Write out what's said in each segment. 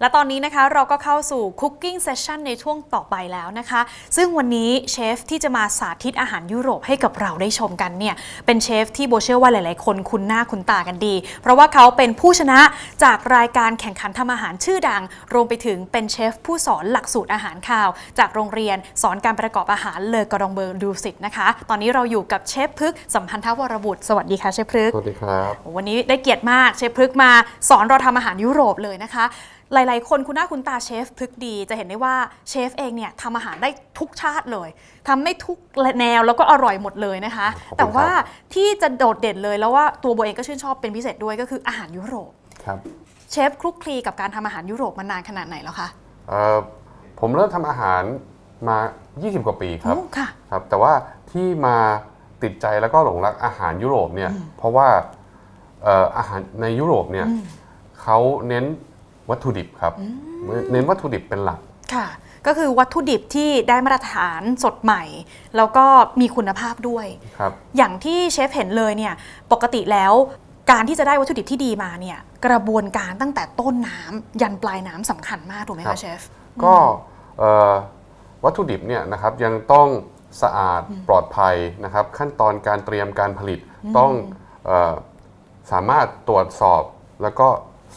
และตอนนี้นะคะเราก็เข้าสู่ Cooking Session ในช่วงต่อไปแล้วนะคะ ซึ่งวันนี้เชฟที่จะมาสาธิตอาหารยุโรปให้กับเราได้ชมกันเนี่ย เป็นเชฟที่โบเชื่อว่าหลาย ๆ คนคุ้นหน้าคุ้นตากันดี เพราะว่าเขาเป็นผู้ชนะจากรายการแข่งขันทำอาหารชื่อดัง รวมไปถึงเป็นเชฟผู้สอนหลักสูตรอาหารคาว จากโรงเรียนสอนการประกอบอาหารเลอกรองเบอร์ดูสิตนะคะ ตอนนี้เราอยู่กับเชฟพึกษ์สัมพันธวรบุตรสวัสดีค่ะเชฟพึกษ์สวัสดีครับวันนี้ได้เกียรติมากเชฟพฤกษ์มาสอนเราทำอาหารยุโรปเลยนะคะ หลาย ๆ คนคุณหน้าคุณตาเชฟพฤกษ์ดีจะเห็นได้ว่าเชฟเองเนี่ยทำอาหารได้ทุกชาติเลยทำได้ทุกแนวแล้วก็อร่อยหมดเลยนะคะขอบคุณครับแต่ว่าที่จะโดดเด่นเลยแล้วว่าตัวโบเองก็ชื่นชอบเป็นพิเศษด้วยก็คืออาหารยุโรปครับเชฟคลุกคลีกับการทำอาหารยุโรปมานานขนาดไหนแล้วคะเอ่อผมเริ่มทำอาหารมา 20 กว่าปีครับโอ้ค่ะ ครับแต่ว่าที่มาติดใจแล้วก็หลงรักอาหารยุโรปเนี่ยเพราะว่าเอ่ออาหารในยุโรปเนี่ยเขาเน้น วัตถุดิบครับ เน้นวัตถุดิบเป็นหลักค่ะ ก็คือวัตถุดิบที่ได้มาตรฐานสดใหม่ แล้วก็มีคุณภาพด้วยครับอย่างที่เชฟเห็นเลยเนี่ยปกติแล้วการที่จะได้วัตถุดิบที่ดีมาเนี่ยกระบวนการตั้งแต่ต้นน้ำยันปลายน้ำสำคัญมากถูกไหมครัคะบเชฟก็เอ่อวัตถุดิบเนี่ยนะครับยังต้องสะอาดปลอดภัยนะครับ ขั้นตอนการเตรียมการผลิตต้องเออสามารถตรวจสอบแล้วก็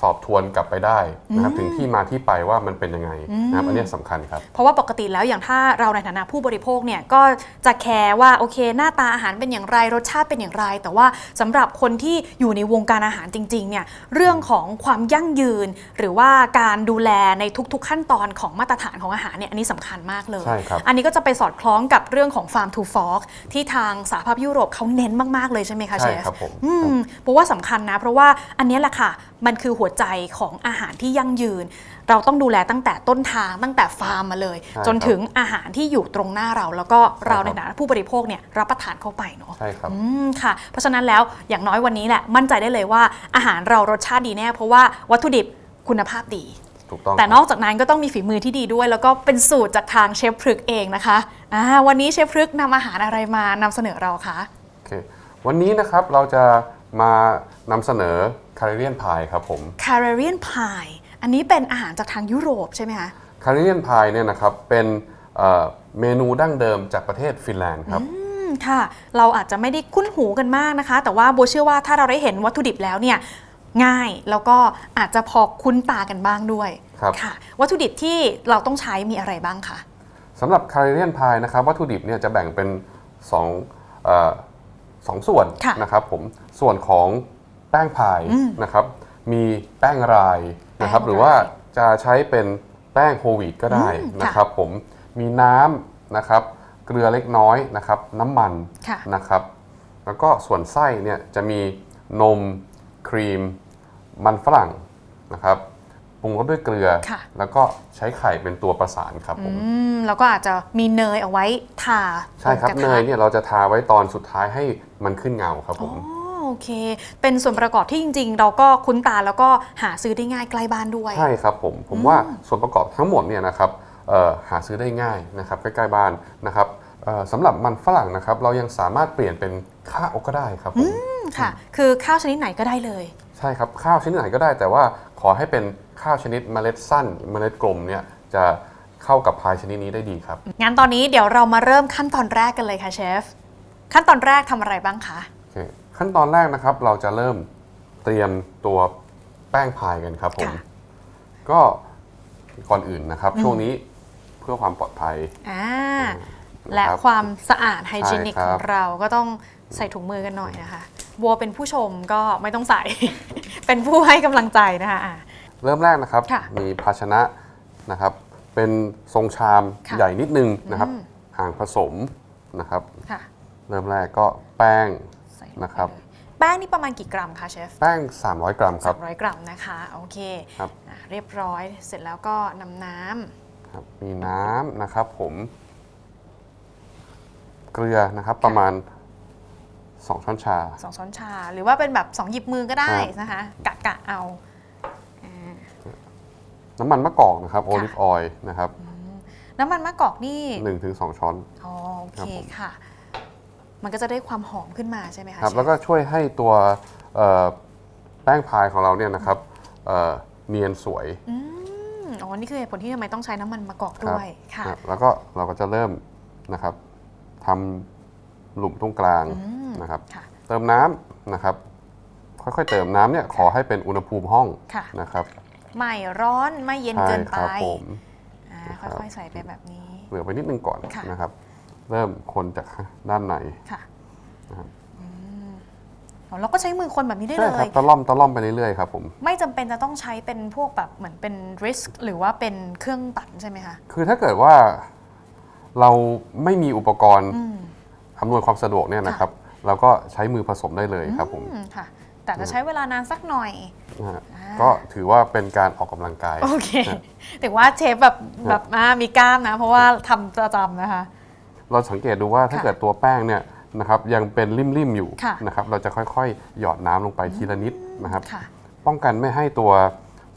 สอบทวนกลับไปได้นะครับถึงที่มาที่ไปว่ามันเป็นยังไงนะครับอันเนี้ยสำคัญครับ เพราะว่าปกติแล้วอย่างถ้าเราในฐานะผู้บริโภคเนี่ยก็จะแคร์ว่าโอเค หน้าตาอาหารเป็นอย่างไรรสชาติเป็นอย่างไร แต่ว่าสำหรับคนที่อยู่ในวงการอาหารจริงๆเนี่ยเรื่องของความยั่งยืน หรือว่าการดูแลในทุกๆขั้นตอนของมาตรฐานของอาหารเนี่ยอันนี้สำคัญมากเลยใช่ครับอันนี้ก็จะไปสอดคล้องกับเรื่องของ Farm to Fork ที่ทางสหภาพยุโรปเขาเน้นมากๆเลยใช่ไหมคะเชใช่ฟครับผมอืมเพราะว่าสำคัญนะเพราะว่าอันเนี้ยแหละค่ะ มันคือหัวใจของอาหารที่ยั่งยืน เราต้องดูแลตั้งแต่ต้นทางตั้งแต่ฟาร์มมาเลย ใช่จนถึงอาหารที่อยู่ตรงหน้าเรา แล้วก็เราใช่ในครับ ฐานะผู้บริโภคเนี่ยรับประทานเข้าไปเนาะ ใช่ครับ อืมค่ะ เพราะฉะนั้นแล้วอย่างน้อยวันนี้แหละ มั่นใจได้เลยว่าอาหารเรารสชาติดีแน่ เพราะว่าวัตถุดิบคุณภาพดี ถูกต้องแต่ครับนอกจากนั้นก็ต้องมีฝีมือที่ดีด้วย แล้วก็เป็นสูตรจากทางเชฟพฤกษ์เองนะคะอ่าวันนี้เชฟพฤกษ์นำอาหารอะไรมานำเสนอเราคะ โอเควันนี้นะครับเราจะมานำเสนอ คาริเลียนพายครับผมคา r เรียนพายอันนี้เป็นอาหารจากทางยุโรปใช่ไหมคะคาริเลียนพายเนี่ยนะครับเป็นเอ่อเมนูดั้งเดิมจากประเทศฟินแลนด์ครับอืมค่ะ เราอาจจะไม่ได้คุ้นหูกันมากนะคะ แต่ว่าโบเชื่อว่าถ้าเราได้เห็นวัตถุดิบแล้วเนี่ยง่ายแล้วก็อาจจะพอคุ้นตากันบ้างด้วยครับค่ะ วัตถุดิบที่เราต้องใช้มีอะไรบ้างคะสำหรับคาริเลียนพายนะครับวัตถุดิบเนี่ยจะแบ่งเป็น2องเอ่อสองส่วนค่ะนะครับผมส่วนของแป้งพายนะครับ มีแป้งรายนะครับแป้งรายหรือว่าจะใช้เป็นแป้งโฮลวีตก็ได้อืมนะครับ ผมมีน้ำนะครับ เกลือเล็กน้อยนะครับ น้ำมันค่ะนะครับ แล้วก็ส่วนไส้เนี่ยจะมีนมครีม มันฝรั่งนะครับปรุงรสด้วยเกลือค่ะแล้วก็ใช้ไข่เป็นตัวประสานครับผมอืมแล้วก็อาจจะมีเนยเอาไว้ทา ใช่ครับกะทะเนยเนี่ยเราจะทาไว้ตอนสุดท้ายให้มันขึ้นเงาครับผมอ๋อโอ เค เป็นส่วนประกอบที่จริง ๆ เราก็คุ้นตาแล้วก็หาซื้อได้ง่ายใกล้บ้านด้วย ใช่ครับผม ผมว่าส่วนประกอบทั้งหมดเนี่ยนะครับเอ่อหาซื้อได้ง่ายนะครับใกล้ๆบ้านนะครับเอ่อสำหรับมันฝรั่งนะครับเรายังสามารถเปลี่ยนเป็นข้าวก็ได้ครับผมค่ะ คือข้าวชนิดไหนก็ได้เลย ใช่ครับข้าวชนิดไหนก็ได้ แต่ว่าขอให้เป็นข้าวชนิดเมล็ดสั้น เมล็ดกลมเนี่ยจะเข้ากับพายชนิดนี้ได้ดีครับงั้นตอนนี้เดี๋ยวเรามาเริ่มขั้นตอนแรกกันเลยค่ะเชฟขั้นตอนแรกทำอะไรบ้างคะโอเค ขั้นตอนแรกนะครับ เราจะเริ่มเตรียมตัวแป้งพายกันครับผม ค่ะก็ก่อนอื่นนะครับ ช่วงนี้เพื่อความปลอดภัยอ่านะครับและความสะอาดไฮจีนิกใช่คขรัอบงเราก็ต้องใส่ถุงมือกันหน่อยนะคะ บัวเป็นผู้ชมก็ไม่ต้องใส่ เป็นผู้ให้กำลังใจนะคะอะเริ่มแรกนะครับ ค่ะมีภาชนะนะครับ เป็นทรงชามค่ะใหญ่นิดนึงนะครับ อืม ห่างผสมนะครับ ค่ะ เริ่มแรกก็แป้งใส่ลงไป นะครับเลยแป้งนี่ประมาณกี่กรัมคะเชฟ แป้ง 300 กรัมครับ 300 กรัมนะคะ โอเคครับ อะเรียบร้อยเสร็จแล้วก็นำน้ำครับมีน้ำนะครับผม เกลือนะครับประมาณ 2 ช้อนชาสองช้อนชา หรือว่าเป็นแบบสองหยิบมือก็ได้ครับ นะคะ กะกะเอาอ่าน้ำมันมะกอกนะครับโอลิฟออยล์นะครับน้ำมันมะกอกนี่ 1-2 ช้อน อ๋อโอเคครับผม ค่ะ มันก็จะได้ความหอมขึ้นมาใช่ไหมคะครับ เชฟ แล้วก็ช่วยให้ตัวเอ่อแป้งพายของเราเนี่ยนะครับเอ่อเนียนสวย อืมอ๋อ นี่คือเหตุผลที่ทำไมต้องใช้น้ำมันมะกอกด้วยค่ะนะแล้วก็เราก็จะเริ่มนะครับทำหลุมตรงกลางอืม นะครับ ค่ะ เติมน้ำนะครับ ค่อยๆเติมน้ำเนี่ยขอให้เป็นอุณหภูมิห้องค่ะ นะครับไม่ร้อนไม่เย็นใช่เกินคไปรับผม อ่านะครับค่อยๆใส่ไปแบบนี้ เหลือไปนิดนึงก่อนค่ะ นะครับ เริ่มคนจากด้านในค่ะนะครับอืมอ๋อเราก็ใช้มือคนแบบนี้ได้ใช่เลครับย ตะล่อมตะล่อมไปเรื่อยๆครับผม ไม่จำเป็นจะต้องใช้เป็นพวกแบบเหมือนเป็น risk หรือว่าเป็นเครื่องปั่นใช่ไหมคะคือถ้าเกิดว่าเราไม่มีอุปกรณ์อืม อำนวยความสะดวกเนี่ยนะครับ เราก็ใช้มือผสมได้เลยครับผมอืมค่ะ แต่จะใช้เวลานานสักหน่อย นะฮะอ่า ก็ถือว่าเป็นการออกกำลังกาย โอเคถือว่าเชฟแบบแบบอ่ามีกล้ามนะ เพราะว่าทำประจำนะคะ เราสังเกตดูว่าถ้าค่ะเกิดตัวแป้งเนี่ยนะครับยังเป็นริมๆอยู่ค่ะนะครับเราจะค่อยๆ หยอดน้ำลงไปทีละนิดนะครับค่ะป้องกันไม่ให้ตัว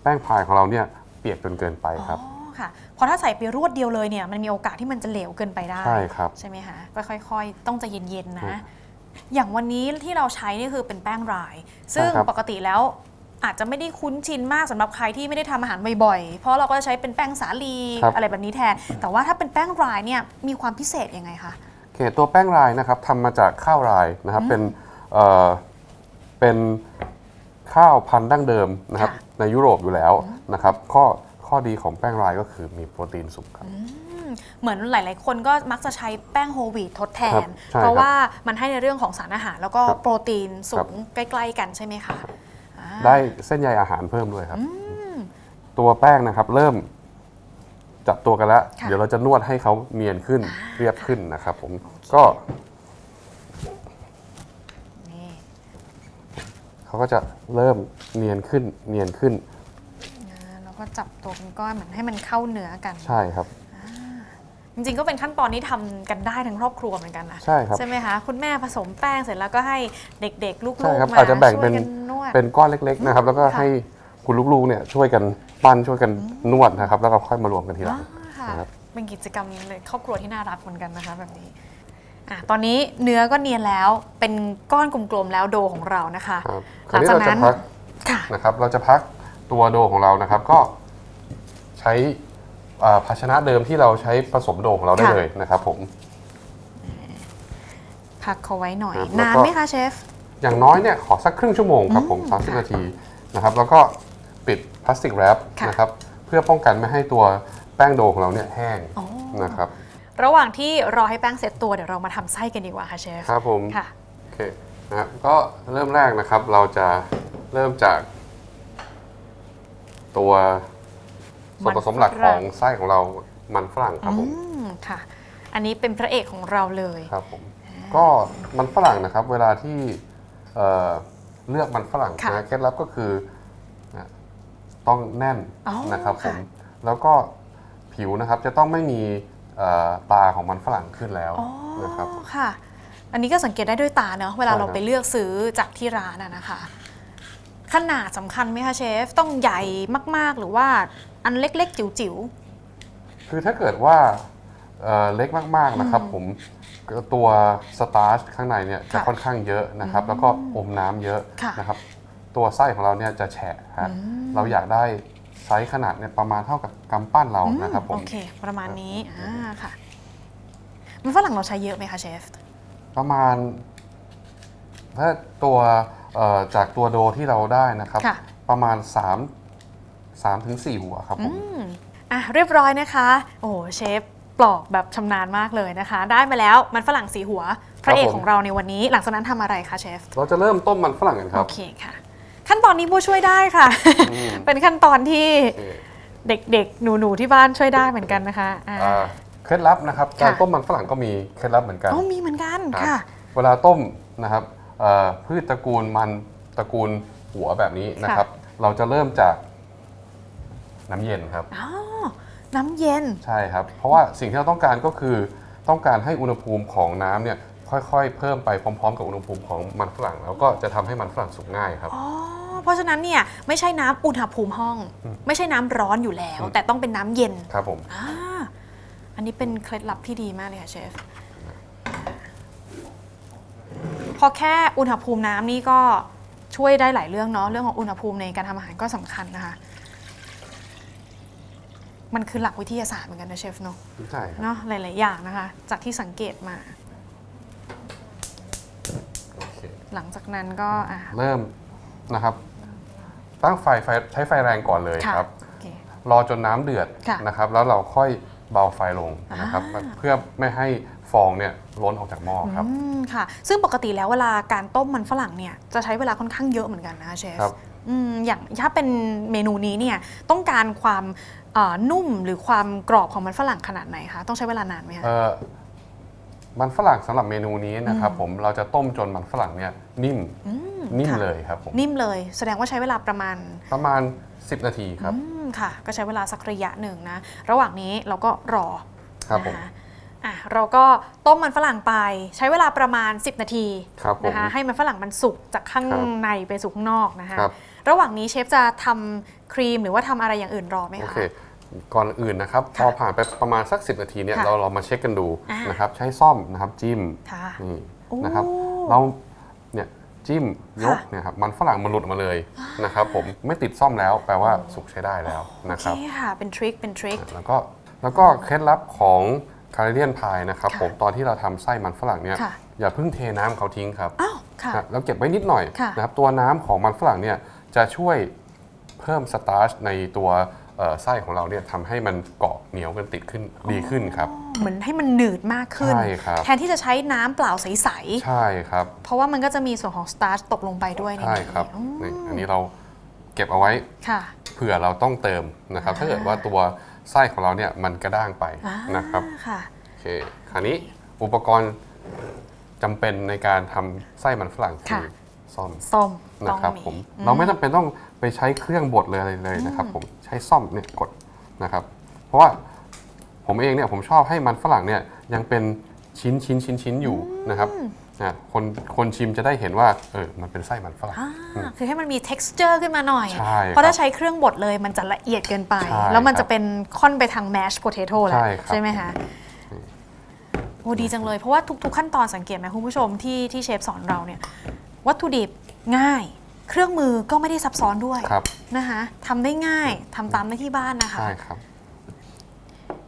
แป้งพายของเราเนี่ยเปียกจนเกินไปครับอ๋อค่ะเพราะถ้าใส่ไปรวดเดียวเลยเนี่ยมันมีโอกาสที่มันจะเหลวเกินไปได้ใช่ครับใช่ไหมคะก็ค่อย ๆ ต้องใจเย็นๆครันะบอย่างวันนี้ที่เราใช้นี่คือเป็นแป้งราย ซึ่งใช่ครับปกติแล้ว อาจจะไม่ได้คุ้นชินมากสำหรับใครที่ไม่ได้ทำอาหารบ่อยๆ เพราะเราก็จะใช้เป็นแป้งสาลีอะไรแบบนี้แทน แต่ว่าถ้าเป็นแป้งรายเนี่ยมีความพิเศษยังไงคะ โอเคตัวแป้งรายนะครับทำมาจากข้าวรายนะครับเป็นเอ่อเป็นข้าวพันธุ์ดั้งเดิมนะครับค่ะในยุโรปอยู่แล้วนะครับข้อข้อดีของแป้งรายก็คือมีโปรตีนสูงครับ เหมือนหลาย ๆ คนก็มักจะใช้แป้งโฮลวีตทดแทครันบใช่เพราะครับว่ามันให้ในเรื่องของสารอาหาร แล้วก็ครับโปรตีนสูครังบใกล้ ๆ กันใช่ไหมคะอ่า ได้เส้นใยอาหารเพิ่มด้วยครับ ตัวแป้งนะครับ เริ่มจับตัวกันแล้วค่ะเดี๋ยวเราจะนวดให้เขาเนียนขึ้นอ่าเรียบขึ้นนะครับ ผมก็นี่เขาก็จะเริ่มเนียนขึ้นเนียนขึ้นอ่าแล้วก็จับตัวเป็นก้อนเหมือนให้มันเข้าเนื้อกัน ใช่ครับ จริงๆก็เป็นขั้นตอนที่ทำกันได้ทั้งครอบครัวเหมือนกันนะใช่ครับใช่ไหมคะคุณแม่ผสมแป้งเสร็จแล้วก็ให้เด็กๆ ลูกใช่ครับๆมาอาจจะแบ่งช่วเป็ยนกันนวดเป็นก้อนเล็กๆนะครับแล้วก็ค่ะให้คุณลูกๆเนี่ยช่วยกันปั้นช่วยกันนวดนะครับแล้วก็ค่อยมารวมกันทีหลังอ่าค่ะนะครับเป็นกิจกรรมในครอบครัวที่น่ารักเหมือนกันนะคะแบบนี้อะตอนนี้เนื้อก็เนียนแล้วเป็นก้อนกลมๆแล้วโดของเรานะคะครับหคราลัวงนี้จากเรานั้จะนพักค่ะนะครับเราจะพักตัวโดของเรานะครับ ก็ใช้อ่า ภาชนะเดิมที่เราใช้ผสมโดของเราได้ค่ะ เลยนะครับผม พักเขาไว้หน่อย ครับแล้วนานก็ ไหมคะเชฟ อย่างน้อยเนี่ยขอสักครึ่งชั่วโมงครับผมอืม30ค่ะนาทีนะครับ แล้วก็ปิดพลาสติกแรปค่ะ นะครับ เพื่อป้องกันไม่ให้ตัวแป้งโดของเราเนี่ยแห้งอ๋อนะครับ ระหว่างที่รอให้แป้งเสร็จตัวเดี๋ยวเรามาทำไส้กันดีกว่าค่ะเชฟ ครับผม ค่ะ โอเคนะครับก็เริ่มแรกนะครับเราจะเริ่มจากตัว ส่วนผสมหลักมันฝรั่ของงไส้ของเรามันฝรั่งครับผมอืมค่ะ อันนี้เป็นพระเอกของเราเลยครับผมก็มันฝรั่งนะครับ เวลาที่เอ่อเลือกมันฝรั่งค่ะนะเคล็ดลับก็คือนะต้องแน่นอ๋อนะครับผมค่ะ แล้วก็ผิวนะครับจะต้องไม่มีเอ่อตาของมันฝรั่งขึ้นแล้วอ๋อนะครับ ค่ะ อันนี้ก็สังเกตได้ด้วยตาเนอะเวลาใช่เราครับ ไปเลือกซื้อจากที่ร้านอะนะคะ ขนาดสำคัญไหมคะเชฟ ต้องใหญ่มาก ๆ หรือว่าอันเล็ก ๆ จิ๋วคือถ้าเกิดว่าเอ่อเล็กมากๆนะครับผมตัวสตาร์ชข้างในเนี่ยจะค่ะค่อนข้างเยอะนะครับ แล้วก็อมน้ำเยอะค่ะนะครับ ตัวไส้ของเราเนี่ยจะแฉะฮะเราอยากได้ไซส์ขนาดเนี่ยประมาณเท่ากับกำปั้นเราๆอืมนะครับผโอมเค ประมาณนี้อ่าค่ะมันฝรั่งเราใช้เยอะไหมคะเชฟ ประมาณถ้าตัวเอ่อ จากตัวโดที่เราได้นะครับ ค่ะ ประมาณ 3 3ถึง4หัวครับผมอืมอะเรียบร้อยนะคะ โอ้โหเชฟปลอกแบบชำนาญมากเลยนะคะ ได้มาแล้วมันฝรั่งสีหัว พระเอกของเราในวันนี้ หลังจากนั้นทำอะไรคะเชฟ เราจะเริ่มต้มมันฝรั่งกันคโอรับ เคค่ะ ขั้นตอนนี้บูช่วยได้ค่ะ อืม เป็นขั้นตอนที่โอเคเด็กๆ หนูๆ ที่บ้านช่วยได้เหมือนกันนะคะอ่า อ่าเคล็ดลับนะครับ ค่ะ การต้มมันฝรั่งก็มีเคล็ดลับเหมือนกัน อ๋อมีเหมือนกันครับ ค่ะ เวลาต้มนะครับเอ่อ พืชตระกูลมันตระกูลหัวแบบนี้นะครับ เราจะเริ่มจากน้ำเย็นครับอ๋อน้ำเย็นใช่ครับ เพราะว่าสิ่งที่เราต้องการก็คือต้องการให้อุณหภูมิของน้ำเนี่ยค่อยๆ เพิ่มไปพร้อม ๆ กับอุณหภูมิของมันฝรั่ง แล้วก็จะทำให้มันฝรั่งสุกง่ายครับอ๋อเพราะฉะนั้นเนี่ยไม่ใช่น้ำอุณหภูมิห้อง ไม่ใช่น้ำร้อนอยู่แล้ว แต่ต้องเป็นน้ำเย็นครับผมอ่าอันนี้เป็นเคล็ดลับที่ดีมากเลยค่ะเชฟ พอแค่อุณหภูมิน้ำนี่ก็ช่วยได้หลายเรื่องเนาะเรื่องของอุณหภูมิในการทำอาหารก็สำคัญนะคะ มันคือหลักวิทยาศาสตร์เหมือนกันนะเชฟเนาะใช่ครับเนาะหลาย ๆ อย่างนะคะ จากที่สังเกตมาโอเคหลังจากนั้นก็อะเริ่มนะครับ ตั้งไฟไฟใช้ไฟแรงก่อนเลยค่ะครับโอเครอจนน้ำเดือดค่ะนะครับ แล้วเราค่อยเบาไฟลงนะครับอ่าเพื่อไม่ให้ ฟองเนี่ยล้นออกจากหม้อครับอืมค่ะ ซึ่งปกติแล้วเวลาการต้มมันฝรั่งเนี่ยจะใช้เวลาค่อนข้างเยอะเหมือนกันนะคะเชฟครับ อืมอย่างถ้าเป็นเมนูนี้เนี่ยต้องการความเอ่อนุ่มหรือความกรอบของมันฝรั่งขนาดไหนคะต้องใช้เวลานานไหมคะ เอ่อมันฝรั่งสำหรับเมนูนี้นะครับ ผมเราจะต้มจนมันฝรั่งเนี่ยนิ่มนิ่มค่ะ เลยครับผมนิ่มเลย แสดงว่าใช้เวลาประมาณประมาณ 10 นาทีครับ อืมค่ะ ก็ใช้เวลาสักระยะหนึ่งนะ ระหว่างนี้เราก็รอครับผม นะคะ อะเราก็ต้มมันฝรั่งไปใช้เวลาประมาณ 10 นาทีครับผมนะคะให้มันฝรั่งมันสุกจากข้างครับในไปสู่ข้างนอกนะคะครับ ระหว่างนี้เชฟจะทำครีมหรือว่าทำอะไรอย่างอื่นรอไหมโอคะ เค ก่อนอื่นนะครับ พค่ะอผ่านไปประมาณสัก 10 นาทีเนี่ยค่ะเราเรามาเช็คกันดูอ่าน นะครับ ใช้ซ่อมนะครับจิ้มค่ะ นี่โอ้นะครับเราเนี่ยจิ้มยกค่ะ เนี่ยครับมันฝรั่งมันหลุดออกมาเลยนะครับ ผมไม่ติดซ่อมแล้วแปลว่าสุกใช้ได้แล้วนะโอครับเคค่ะเป็นทริคเป็นทริค แล้วก็แล้วก็เคล็ดลับของ คาริเดียนพายนะครับค่ะผมตอนที่เราทำไส้มันฝรั่งเนี่ยค่ะอย่าเพิ่งเทน้ำเขาทิ้งครับอ้าวค่ะนะแล้วเก็บไว้นิดหน่อยค่ะนะครับตัวน้ำของมันฝรั่งเนี่ยจะช่วยเพิ่มสตาร์ชในตัวเอ่อไส้ของเราเนี่ยทำให้มันเกาะเหนียวกันติดขึ้นดีขึ้นครับเหมือนให้มันหนืดมากขึ้นใช่ครับแทนที่จะใช้น้ำเปล่าใสใช่ครับๆเพราะว่ามันก็จะมีส่วนของสตาร์ชตกลงไปด้วยในใช่นี้ครับอืมนี่อันนี้เราเก็บเอาไว้ค่ะเผื่อเราต้องเติมนะครับ ถ้าเกิดว่าตัว ไส้ของเราเนี่ยมันกระด้างไปอ่านะครับค่ะโอเคคราวนี้อุปกรณ์จำเป็นในการทำไส้มันฝรั่งคือค่ะซ่อมส้มต้นะองครับมีผมอืเราไม่จำเป็นต้องไปใช้เครื่องบดเลยอะไรเลยนะครับ ผมใช้ซ่อมเนี่ยกดนะครับ เพราะว่าผมเองเนี่ยผมชอบให้มันฝรั่งเนี่ยยังเป็นชิ้นชิ้นชิ้นชิ้นอยู่นะครับ นะคนคนชิมจะได้เห็นว่าเออมันเป็นไส้มันฝรั่ง อ่าคือให้มันมี texture ขึ้นมาหน่อย ใช่เพราะครัถ้าบใช้เครื่องบดเลยมันจะละเอียดเกินไป ใช่แล้วมันครัจะบเป็นค่อนไปทาง mashed potato แล้วใช่ครับไหมคะโอ้ดีจังเลย เพราะว่าทุก ๆ ขั้นตอนสังเกตไหมคุณผู้ชมที่ที่เชฟสอนเราเนี่ย วัตถุดิบง่าย เครื่องมือก็ไม่ได้ซับซ้อนด้วยครับนะคะทำได้ง่ายทำตามได้ที่บ้านนะคะ ใช่ครับ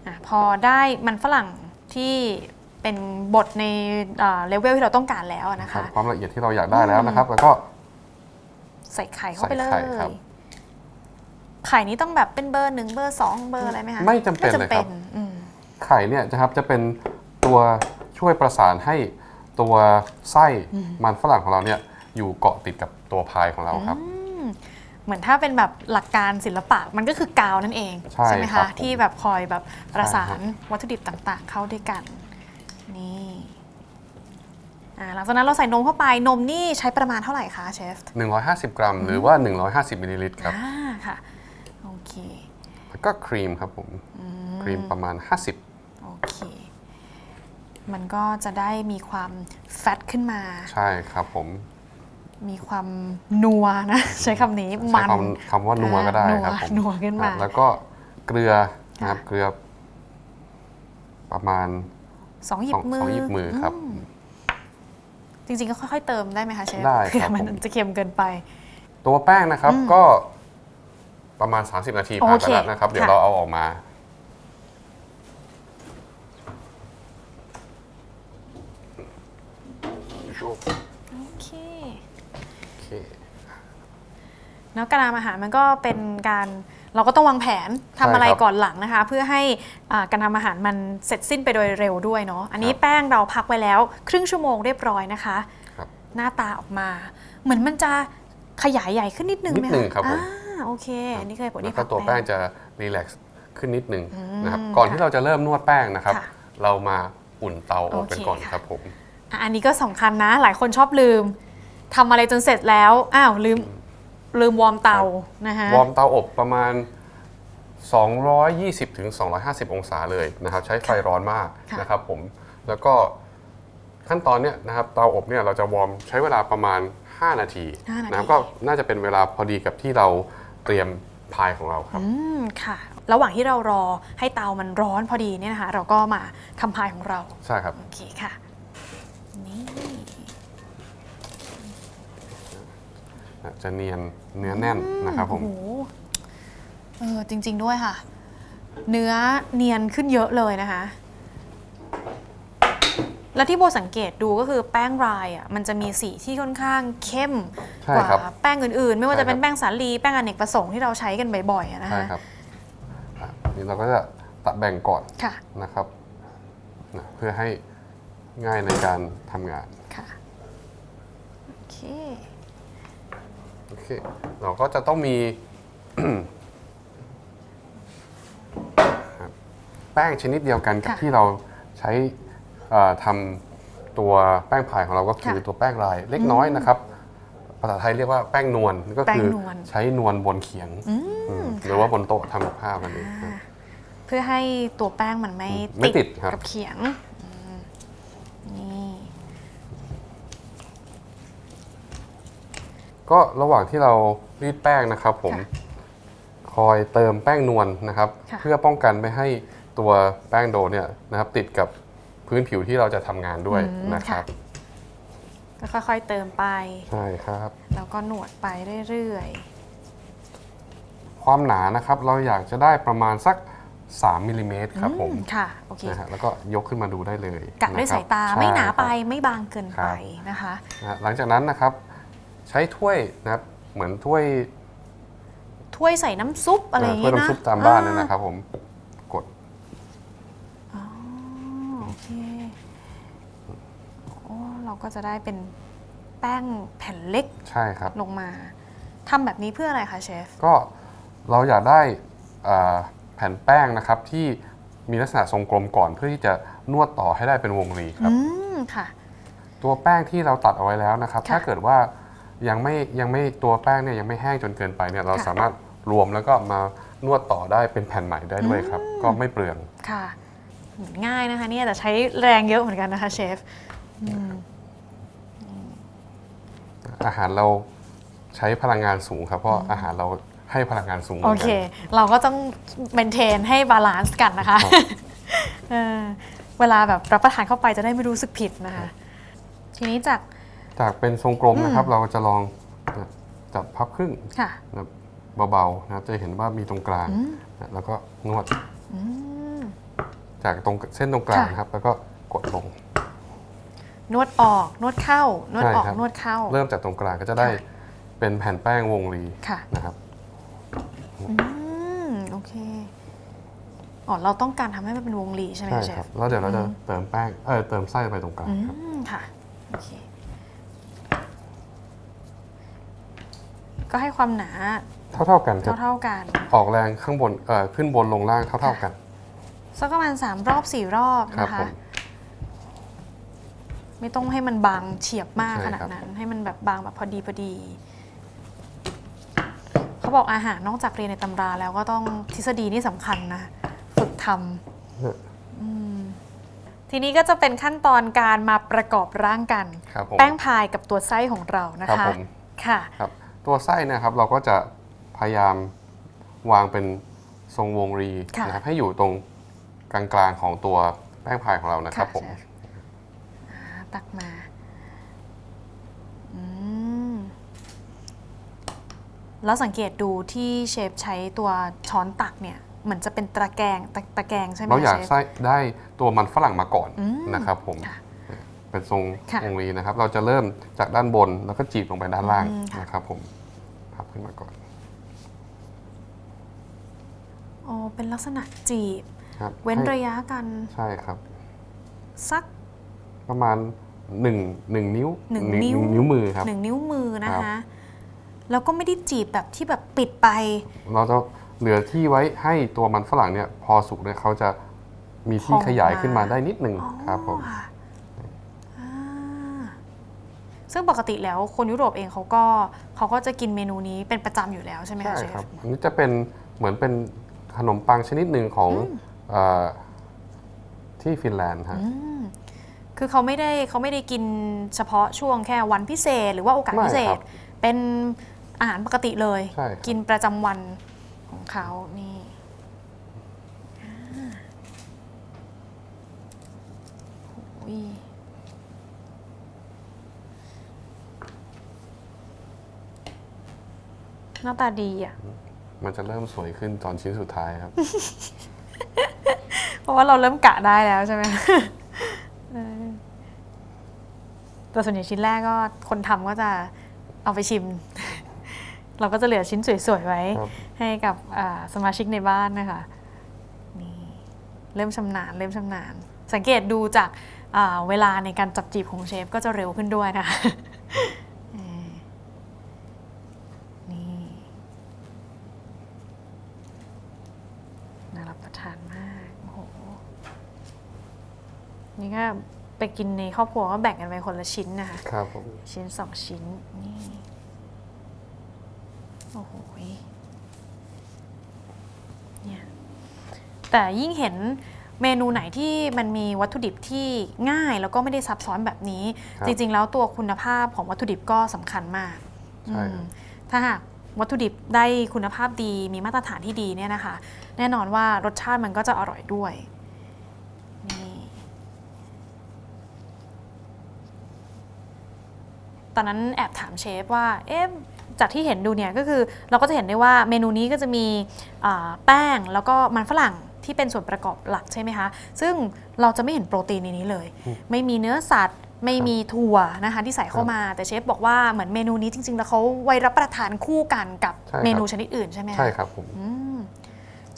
อะพอได้มันฝรั่งที่ เป็นบทในเลเวลที่เราต้องการแล้วนะครัคะ บความละเอียดที่เราอยากได้แล้วนะครับ แล้วก็ ใส่ไข่เข้าไปเลใส่ย ไข่ครับ ไข่นี้ต้องแบบเป็นเบอร์หนึ่งเบอร์สองเบอร์อะไรไหมคะไม่จำเป็นเลยครับ อืมไข่เนี่ยนะครับจะเป็นตัวช่วยประสานให้ตัวไส้มันฝรั่งของเราเนี่ยอยู่เกาะติดกับตัวพายของเราครับ เหมือนถ้าเป็นแบบหลักการศิลปะมันก็คือกาวนั่นเองใช่ไหมครัคะ บผมที่แบบคอยแบบประสาใช่นครับวัตถุดิบต่างๆ เข้าด้วยกัน นี่อ่าหลังจากนั้นเราใส่นมเข้าไปนมนี่ใช้ประมาณเท่าไหร่คะเชฟ150 กรัม หรือว่า 150มิลลิลิตรครับ อ่าค่ะ โอเค แล้วก็ครีมครับผมครีมประมาณ 50 โอเค มันก็จะได้มีความแฟตขึ้นมา ใช่ครับผมมีความนัวนะ ใช้คำนี้ใช้มัน คำคำว่านัวก็ได้ครับผมนัวขึ้นมาอะแล้วก็เกลือนะครับเกลือ ประมาณ สองหยิสอบงมืสอองหยิบมือครับ จริงๆก็ค่อยๆเติมได้ไหมคะเชฟได้ครับเผื่อมันผมจะเค็มเกินไป ตัวแป้งนะครับก็ประมาณ 30 นาทีผ่านโอไปเคแล้วนะครับ เดี๋ยวค่ะเราเอาออกมาโอเคโอเคแล้วการทำอาหารมันก็เป็นการ เราก็ต้องวางแผนทำอะไรใช่ครับก่อนหลังนะคะ เพื่อให้อ่าการทำอาหารมันเสร็จสิ้นไปโดยเร็วด้วยเนาะอันนี้ครับแป้งเราพักไว้แล้ว ครึ่งชั่วโมงเรียบร้อยนะคะครับหน้าตาออกมา เหมือนมันจะขยายใหญ่ขึ้นนิดนึงไหมนิดนึงครับผมอ่าโอเคอันนี้เคยผลแล้วที่ก็พักตัวแป้แป้งงจะรีแลกซ์ขึ้นนิดนึงอืมนะครับก่อนค่ะที่เราจะเริ่มนวดแป้งนะครับค่ะเรามาอุ่นเตาอบกันโอเคก่อนค่ะครับผมอะอันนี้ก็สำคัญนะ หลายคนชอบลืมทำอะไรจนเสร็จแล้วอ้าวลืม ลืมวอร์มเตานะคะวอร์มเตาอบประมาณ 220ถึง250 องศาเลยนะครับ ใช้ไฟร้อนมากค่ะนะครับผมแล้วก็ขั้นตอนเนี้ยนะครับเตาอบเนี่ยเราจะวอร์มใช้เวลาประมาณ5นาทีห้านาทีนะครับก็น่าจะเป็นเวลาพอดีกับที่เราเตรียมพายของเราครับอืมค่ะ ระหว่างที่เรารอให้เตามันร้อนพอดีเนี่ยนะคะเราก็มาทำพายของเรา ใช่ครับ โอเคค่ะ นี่ จะเนียนเนื้อแน่นนะครับผม โอ้โหเออจริง ๆ ด้วยค่ะ เนื้อเนียนขึ้นเยอะเลยนะคะ แล้วที่โบสังเกตดูก็คือแป้งรายอะมันจะมีสีที่ค่อนข้างเข้มใช่กว่าครับแป้งอื่นๆ ไม่ว่าใช่จะเป็นครับ แป้งสาลีแป้งอเนกประสงค์ที่เราใช้กันบ่อยๆอะนะใช่คะครับอะนี่เราก็จะตัดแบ่งก่อนค่ะนะครับนะเพื่อให้ง่ายในการทำงาน ค่ะโอเค โอเค เราก็จะต้องมีครับแป้งชนิดเดียวกันกับค่ะที่เราใช้เอ่อทำตัวแป้งพายของเราก็คือค่ะตัวแป้งลายเล็กน้อยนะครับ ภาษาไทยเรียกว่าแป้งนวลก็คือแป้งนวล ใช้นวลบนเขียงอือืมมหรือว่าบนโต๊ะทำกับข้าวกันเองครับเพื่อให้ตัวแป้งมันไม่ไม่ติดครับ กับเขียงอืมนี่ ก็ระหว่างที่เรารีดแป้งนะครับผม คอยเติมแป้งนวลนะครับ ค่ะ เพื่อป้องกันไม่ให้ตัวแป้งโดเนี่ยนะครับ ติดกับพื้นผิวที่เราจะทำงานด้วยนะครับ ก็ค่อยๆเติมไป ใช่ครับ แล้วก็หนวดไปเรื่อยความหนานะครับเราอยากจะได้ประมาณสัก 3มิลลิเมตรๆครับผมอืค่ะ โอเค นะฮะแล้วก็ยกขึ้นมาดูได้เลยกะด้วยนะครับสายตาใช่ไม่หนาไปครับ ไม่บางเกินไปครับนะคะ นะฮะหลังจากนั้นนะครับ ใช้ถ้วยนะครับเหมือนถ้วยถ้วยใส่น้ำซุปอะไรอย่างถ้วยเงี้ยนะน้ำซุปตามบ้านเนี่ยนะครับ ผมกดอ๋อโอเคโอ้เราก็จะได้เป็นแป้งแผ่นเล็กใช่ครับ ลงมาทำแบบนี้เพื่ออะไรคะเชฟ ก็เราอยากได้อ่าแผ่นแป้งนะครับ ที่มีลักษณะทรงกลมก่อนเพื่อที่จะนวดต่อให้ได้เป็นวงรีครับ อืมค่ะ ตัวแป้งที่เราตัดเอาไว้แล้วนะครับ ค่ะ ถ้าเกิดว่า ยังไม่ยังไม่ตัวแป้งเนี่ยยังไม่แห้งจนเกินไปเนี่ยเราค่ะสามารถรวมแล้วก็มานวดต่อได้เป็นแผ่นใหม่ได้ด้วยครับ ก็ไม่เปลืองค่ะ ง่ายนะคะเนี่ยแต่ใช้แรงเยอะเหมือนกันนะคะเชฟอืมอาหารเราใช้พลังงานสูงครับเพราะอาหารเราให้พลังงานสูงหมืโอนกันเค เราก็ต้องเมนเทนให้บาลานซ์กันนะคะครับเออเวลาแบบรับประทานเข้าไปจะได้ไม่รู้สึกผิดนะคะ ทีนี้จาก จากเป็นทรงกลมนะครับ เราจะลองจับพับครึ่งค่ะนะครับเบาๆนะครับจะเห็นว่ามีตรงกลางนะแล้วก็นวดอืมจากตรงเส้นตรงกลางค่ะนะครับ แล้วก็กดลง นวดออกนวดเข้า นวดออก ใช่ครับ นวดเข้า เริ่มจากตรงกลางก็จะได้ค่ะเป็นแผ่นแป้งวงรีค่ะ นะครับ อืมโอเคอ๋อเราต้องการทำให้มันเป็นวงรีใช่ไหมใช่คะเชครับฟแล้วเดี๋ยวเราจะเติมแป้งเออเติมไส้ไปตรงกลางอืครับ มค่ะโอเค ก็ให้ความหนาเท่าๆกันครับ เท่าๆกัน ออกแรงข้างบนเอ่อขึ้นบนลงล่างเท่าๆกัน สักประมาณสามรอบสี่รอบครับนะคะ ผม ไม่ต้องให้มันบางเฉียบมากใช่ขนาดครับ นั้น ให้มันแบบบางแบบพอดีพอดี เขาบอกอาหารนอกจากเรียนในตำราแล้วก็ต้องทฤษฎีนี่สำคัญนะ ฝึกทำอืมทีนี้ก็จะเป็นขั้นตอนการมาประกอบร่างกัน ครับผม แป้งพายกับตัวไส้ของเรานะครัคะบผม ค่ะ ครับ ตัวไส้เนะครับเราก็จะพยายามวางเป็นทรงวงรีค่ะ นะครับให้อยู่ตรงกลางๆของตัวแป้งพายของเรานะครับผม เชฟอ่าตักมา อืม แล้วสังเกตดูที่เชฟใช้ตัวช้อนตักเนี่ย เหมือนจะเป็นตะแกรงตะตะแกรงใช่ไหมเราอยากเชฟ ไส้ได้ตัวมันฝรั่งมาก่อนอืมนะครับผม ค่ะ เป็นทรงค่ะวงรีนะครับ เราจะเริ่มจากด้านบนแล้วก็จีบลงไปด้านล่างอืมค่ะนะครับผมพับขึ้นมาก่อนอ๋อเป็นลักษณะจีบ ครับเว้นให้ระยะกันใช่ครับ สัก ประมาณ1นึ่งหนึ่งนิ้วหนึ่งหนิ้ว นิ้วมือครับ หนึ่งนิ้วมือนะครัคะ บ แล้วก็ไม่ได้จีบแบบที่แบบปิดไป เราจะเหลือที่ไว้ให้ตัวมันฝรั่งเนี่ยพอสุกเนี่ยเขาจะมีที่พองขยายมาขึ้นมาได้นิดนึงอ๋อครับผมค่ะอ่า ซึ่งปกติแล้วคนยุโรปเองเขาก็เขาก็จะกินเมนูนี้เป็นประจำอยู่แล้วใช่ไหมใช่คะเชฟครับอันนี้จะเป็นเหมือนเป็นขนมปังชนิดหนึ่งของเออที่ฟินแลนด์ฮะ อืมคือเขาไม่ได้เขาไม่ได้กินเฉพาะช่วงแค่วันพิเศษ หรือว่าโอกาสไม่พิเศครัษบเป็นอาหารปกติเลย ใช่ครับ กินประจำวันของเขานี่อ่าโอ้ย หน้าตาดีอะ มันจะเริ่มสวยขึ้นตอนชิ้นสุดท้ายครับ เพราะว่าเราเริ่มกะได้แล้วใช่ไหมเออแต่ส่วนใหญ่ชิ้นแรกก็คนทำก็จะเอาไปชิม เราก็จะเหลือชิ้นสวยๆไว้ครับให้กับอ่าสมาชิกในบ้านนะคะนี่เริ่มชำนาญเริ่มชำนาญ สังเกตดูจากอ่าเวลาในการจับจีบของเชฟก็จะเร็วขึ้นด้วยนะคะ เออนี่ น่ารับประทานมาก โอ้โห นี่ ก็ไปกินในครอบครัวก็แบ่งกันไปคนละชิ้นนะคะ ครับผมชิ้นสองชิ้นนี่โอ้โหยเนี่ยแต่ยิ่งเห็นเมนูไหนที่มันมีวัตถุดิบที่ง่ายแล้วก็ไม่ได้ซับซ้อนแบบนี้ครับจริง ๆ แล้วตัวคุณภาพของวัตถุดิบก็สำคัญมากใช่อืคมรับถ้าหากวัตถุดิบได้คุณภาพดีมีมาตรฐานที่ดีเนี่ยนะคะ แน่นอนว่ารสชาติมันก็จะอร่อยด้วย นี่ ต อนนั้นแอบถามเชฟว่าเอ๊ะจากที่เห็นดูเนี่ยก็คือเราก็จะเห็นได้ว่าเมนูนี้ก็จะมีอ่าแป้งแล้วก็มันฝรั่งที่เป็นส่วนประกอบหลักใช่ไหมคะ ซึ่งเราจะไม่เห็นโปรตีนในนี้เลย ไม่มีเนื้อสัตว์ ไม่มีถั่วนะคะที่ใส่เข้ามา แต่เชฟบอกว่าเหมือนเมนูนี้จริง ๆ แล้วเขาไว้รับประทานคู่กันกับใช่ครับเมนูชนิดอื่นใช่ไหมคะใช่ครับผมอืม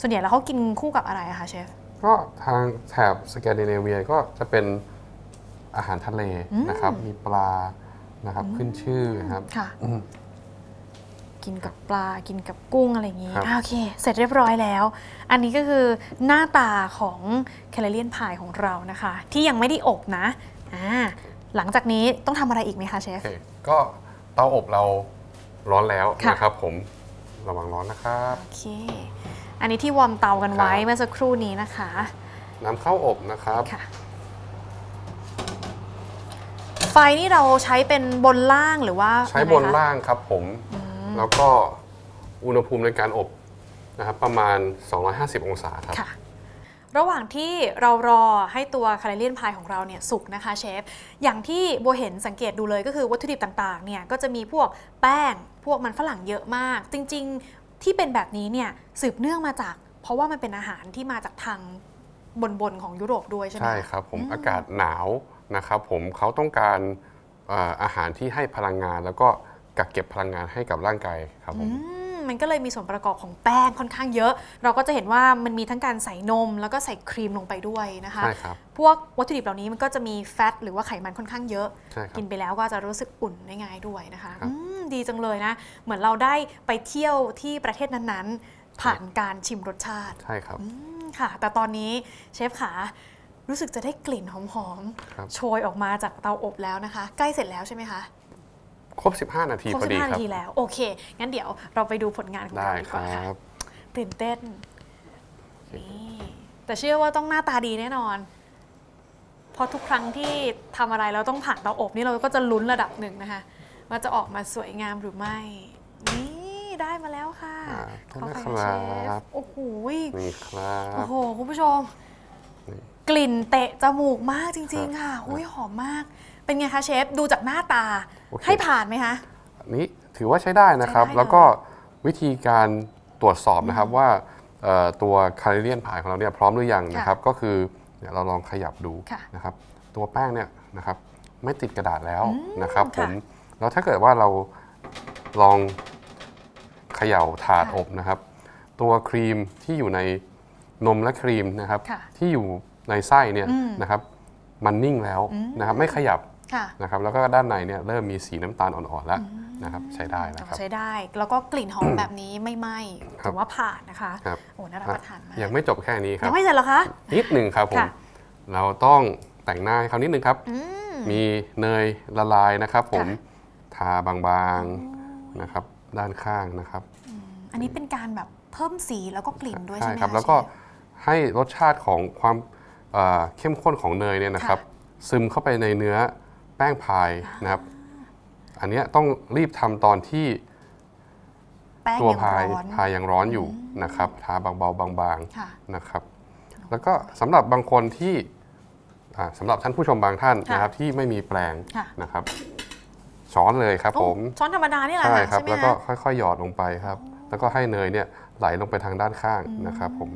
ส่วนใหญ่แล้วเขากินคู่กับอะไรอะคะเชฟ ก็ทางแถบสแกนดิเนเวียก็จะเป็นอาหารทะเลนะครับ มีปลา นะครับ ขึ้นชื่อนะครับค่ะ อืม กินกับปลากินกับกุ้งอะไรอย่างนี้ครับ อ่าโอเค เสร็จเรียบร้อยแล้ว อันนี้ก็คือหน้าตาของแคลเรียนพายของเรานะคะ ที่ยังไม่ได้อบนะอ่าหลังจากนี้ต้องทำอะไรอีกไหมคะเชฟ โอเคก็เตาอบเราร้อนแล้วค่ะ นะครับ ผมระวังร้อนนะครับ โอเค อันนี้ที่วอร์มเตากันไว้ครับ เมื่อสักครู่นี้นะคะ น้ำเข้าอบนะครับ ค่ะ ไฟนี่เราใช้เป็นบนล่างหรือว่าใช้ยังไงบนคะล่างครับผม แล้วก็อุณหภูมิในการอบนะครับประมาณ 250 องศาครับค่ะ ระหว่างที่เรารอให้ตัวคาราเลียนพายของเราเนี่ยสุกนะคะเชฟ อย่างที่โบเห็นสังเกตดูเลยก็คือวัตถุดิบต่างๆเนี่ยก็จะมีพวกแป้งพวกมันฝรั่งเยอะมาก จริงๆที่เป็นแบบนี้เนี่ยสืบเนื่องมาจาก เพราะว่ามันเป็นอาหารที่มาจากทางบนๆของยุโรปด้วยใช่ไหมใช่คะครับผมอากาศหนาว นะครับผมเขาต้องการเอ่ออาหารที่ให้พลังงาน แล้วก็กักเก็บพลังงานให้กับร่างกายครับผมอืมมันก็เลยมีส่วนประกอบของแป้งค่อนข้างเยอะ เราก็จะเห็นว่ามันมีทั้งการใส่นม แล้วก็ใส่ครีมลงไปด้วยนะคะใช่ครับพวกวัตถุดิบเหล่านี้มันก็จะมีแฟตหรือว่าไขมันค่อนข้างเยอะใช่ครับกินไปแล้วก็จะรู้สึกอุ่นได้ง่ายด้วยนะคะครับอืมดีจังเลยนะ เหมือนเราได้ไปเที่ยวที่ประเทศนั้นๆ ผ่านการชิมรสชาติใช่ครับอืมค่ะ แต่ตอนนี้เชฟขา รู้สึกจะได้กลิ่นหอมครับ ๆโชยออกมาจากเตาอบแล้วนะคะ ใกล้เสร็จแล้วใช่ไหมคะครบ 15 นาทีครบพอดี15ครันาบ ทีแล้ว โอเค งั้นเดี๋ยวเราไปดูผลงานของได้เราดีคกว่ารัค่ะบ ตื่นเต้นนี่แต่เชื่อว่าต้องหน้าตาดีแน่นอน เพราะทุกครั้งที่ทำอะไรเราต้องผ่านเตาอบนี่เราก็จะลุ้นระดับหนึ่งนะคะ ว่าจะออกมาสวยงามหรือไม่ นี่ได้มาแล้วค่ะอ่าขอบขอบคุคุณณเชครับฟโอ้โห นี่ครับโอ้โห คุณผู้ชมนี่ กลิ่นเตะจมูกมากจริงครับๆค่ะอุ้ยหอมมาก เป็นไงคะเชฟ ดูจากหน้าตา โอเค ให้ผ่านไหมคะ อันนี้ถือว่าใช้ได้นะครับ ใช้ได้เลยแล้วก็วิธีการตรวจสอบนะครับว่าเอ่อตัวคาริเลียนพายของเราเนี่ยพร้อมหรือยังนะครับ ก็คือเดี๋ยวเราลองขยับดูค่ะนะครับตัวแป้งเนี่ยนะครับไม่ติดกระดาษแล้วนะครับค่ะผมแล้วถ้าเกิดว่าเราลองเขย่าถาดค่ะอบนะครับ ตัวครีมที่อยู่ในนมและครีมนะครับ ค่ะ ที่อยู่ ในไส้เนี่ยอืมนะครับมันนิ่งแล้วนะครับไม่ขยับค่ะนะครับแล้วก็ด้านในเนี่ยเริ่มมีสีน้ำตาลอ่อนๆแล้วนะครับใช้ได้นะครับใช้ได้ แล้วก็กลิ่นหอมแบบนี้ไม่ไหม้ครับถือว่าผ่านนะคะครับโอ้น่ารับประทานมากยังไม่จบแค่นี้ครัยับงไม่เสร็จเหรอคะนิดหนึ่งครับผมค่ะเราต้องแต่งหน้าให้เขานิดนึงครับอืมมีเนยละลายนะครับ ผมค่ะทาบางๆนะครับด้านข้างนะครับอันนี้เป็นการแบบเพิ่มสีแล้วก็กลิ่นด้วยใช่ไหมครับะแล้วก็เชฟให้รสชาติของความ เอ่อเข้มข้นของเนยเนี่ยนะครับค่ซึมเข้าไปในเนื้อแป้งพายนะครับ อันเนี้ยต้องรีบทำตอนที่แป้งตัวยังพายร้อนพายยังร้อนอยู่นะครับ ทาเบาๆบางค่ะๆนะครับ แล้วก็สำหรับบางคนที่อ่าสำหรับท่านผู้ชมบางท่านค่ะนะครับที่ไม่มีแปลงค่ะนะครับช้อนเลยครับโอ้ผมช้อนธรรมดานี่แหละใช่ค่ะครับใช่ไหมแล้วก็คะค่อยๆ หยอดลงไปครับ แล้วก็ให้เนยเนี่ยไหลลงไปทางด้านข้างนะครับผม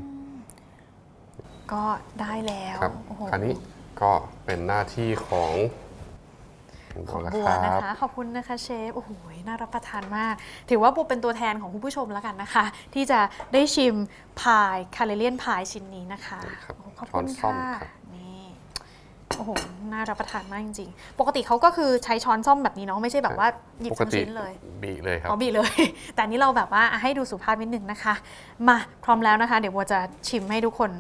ก็ได้แล้วครับโอ้โหคราวนี้ก็เป็นหน้าที่ของขขอองงแล้วบัควรันะบคะขอบคุณนะคะเชฟโอ้โหน่ารับประทานมาก ถือว่าบัวเป็นตัวแทนของคุณผู้ชมแล้วกันนะคะ ที่จะได้ชิมพายคาเลเลียนพายชิ้นนี้นะคะครับโอ้โหขอบช้อคุนณส้อมค่ะครับ นี่โอ้โหน่ารับประทานมากจริงๆ ปกติเขาก็คือใช้ช้อนส้อมแบบนี้เนาะไม่ใช่แบบว่าหยิบปกทั้งติชิ้นเลย บีเลยครับ อ๋อบีเลย แต่อันนี้เราแบบว่าอะให้ดูสุภาพนิดนึงนะคะ มาพร้อมแล้วนะคะ เดี๋ยวบัวจะชิมให้ทุกคน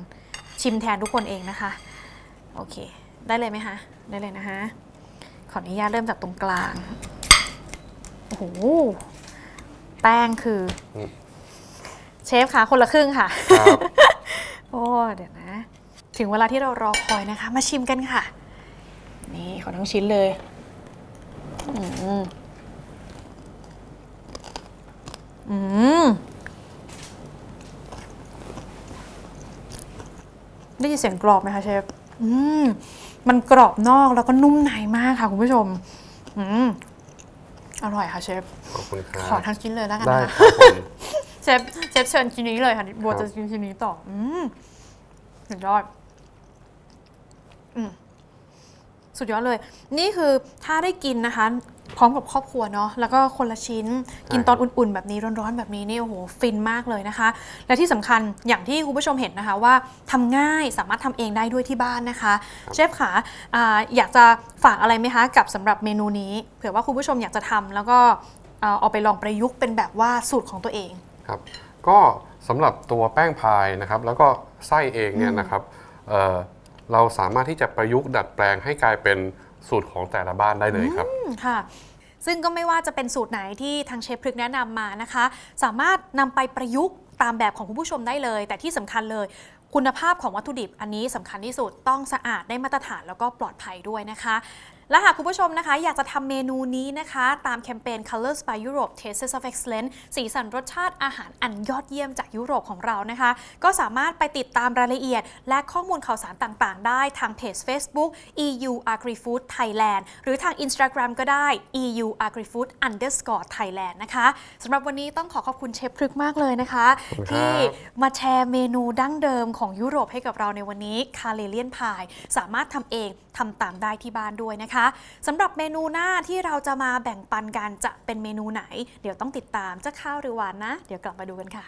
ชิมแทนทุกคนเองนะคะ โอเค ได้เลยไหมคะได้เลยนะคะ ขออนุญาตเริ่มจากตรงกลาง โอ้โห แป้งคืออมเชฟคะคนละครึ่งค่ะครับโอ้ เดี๋ยวนะ ถึงเวลาที่เรารอคอยนะคะ มาชิมกันค่ะ นี่ขอทั้งชิ้นเลยอืมอืม ได้ยินเสียงกรอบไหมคะเชฟอืมมันกรอบนอกแล้วก็นุ่มในมากค่ะคุณผู้ชม อืมอร่อยค่ะเชฟ ขอบคุณครัขอบทั้งชิ้นเลยแล้วกันได้นะคะ ครับผม เชฟเชฟเชิญชิ้นนี้เลยค่ะบัวครับจะกินชิ้นนี้ต่อ อืมสุดยอดอืมสุดยอดเลย นี่คือถ้าได้กินนะคะ พร้อมกับครอบครัวเนาะแล้วก็คนละชิ้นกินตอนอุ่นๆ แบบนี้ร้อนๆแบบนี้นี่โอ้โหฟินมากเลยนะคะ และที่สำคัญอย่างที่คุณผู้ชมเห็นนะคะว่าทำง่ายสามารถทำเองได้ด้วยที่บ้านนะคะ เชฟขาอ่าอยากจะฝากอะไรไหมคะกับสำหรับเมนูนี้ เผื่อว่าคุณผู้ชมอยากจะทำแล้วก็อ่าเอาไปลองประยุกต์เป็นแบบว่าสูตรของตัวเองครับก็สำหรับตัวแป้งพายนะครับ แล้วก็ไส้เองเนี่ยนะครับเอ่อเราสามารถที่จะประยุกต์ดัดแปลงให้กลายเป็น สูตรของแต่ละบ้านได้เลยครับ อืมค่ะ ซึ่งก็ไม่ว่าจะเป็นสูตรไหนที่ทางเชฟพฤกแนะนำมานะคะ สามารถนำไปประยุกต์ตามแบบของคุณผู้ชมได้เลย แต่ที่สำคัญเลย คุณภาพของวัตถุดิบอันนี้สำคัญที่สุดต้องสะอาดได้มาตรฐานแล้วก็ปลอดภัยด้วยนะคะ และหากคุณผู้ชมนะคะ อยากจะทำเมนูนี้นะคะ ตามแคมเปญ Colors by Europe Tastes of Excellence สีสันรสชาติอาหารอันยอดเยี่ยมจากยุโรปของเรานะคะ ก็สามารถไปติดตามรายละเอียด และข้อมูลข่าวสารต่างๆ ได้ทางเพจ Facebook EU Agri-Food Thailand หรือทาง Instagram ก็ได้ EU Agri-Food underscore Thailand นะคะสำหรับวันนี้ต้องขอขอบคุณเชฟพฤกมากเลยนะคะขอบคุณครับที่มาแชร์เมนูดั้งเดิมของยุโรปให้กับเราในวันนี้คาเลเลียนพายสามารถทำเองทำตามได้ที่บ้านด้วยนะคะสำหรับเมนูหน้าที่เราจะมาแบ่งปันกันจะเป็นเมนูไหน เดี๋ยวต้องติดตามจะข้าวหรือหวานนะ เดี๋ยวกลับมาดูกันค่ะ